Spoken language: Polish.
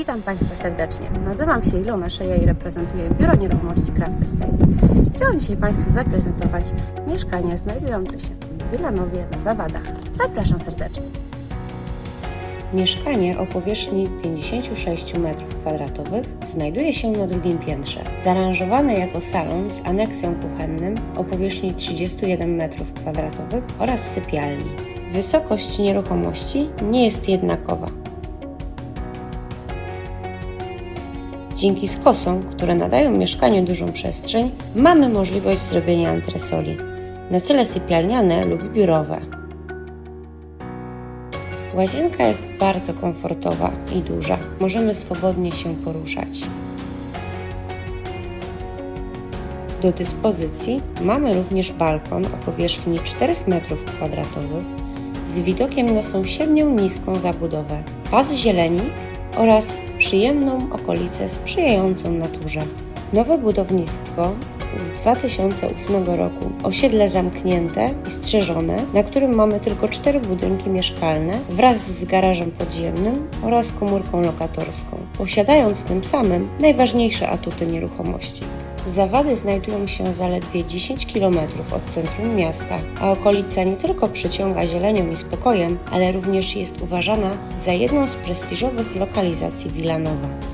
Witam Państwa serdecznie. Nazywam się Ilona Szeja i reprezentuję Biuro Nieruchomości Craft Estate. Chciałam dzisiaj Państwu zaprezentować mieszkanie znajdujące się w Wilanowie na Zawadach. Zapraszam serdecznie. Mieszkanie o powierzchni 56 m2 znajduje się na drugim piętrze. Zaaranżowane jako salon z aneksem kuchennym o powierzchni 31 m2 oraz sypialni. Wysokość nieruchomości nie jest jednakowa. Dzięki skosom, które nadają mieszkaniu dużą przestrzeń, mamy możliwość zrobienia antresoli na cele sypialniane lub biurowe. Łazienka jest bardzo komfortowa i duża. Możemy swobodnie się poruszać. Do dyspozycji mamy również balkon o powierzchni 4 m2 z widokiem na sąsiednią niską zabudowę, pas zieleni oraz przyjemną okolicę sprzyjającą naturze. Nowe budownictwo z 2008 roku, osiedle zamknięte i strzeżone, na którym mamy tylko cztery budynki mieszkalne wraz z garażem podziemnym oraz komórką lokatorską, posiadając tym samym najważniejsze atuty nieruchomości. Zawady znajdują się zaledwie 10 km od centrum miasta, a okolica nie tylko przyciąga zielenią i spokojem, ale również jest uważana za jedną z prestiżowych lokalizacji Wilanowa.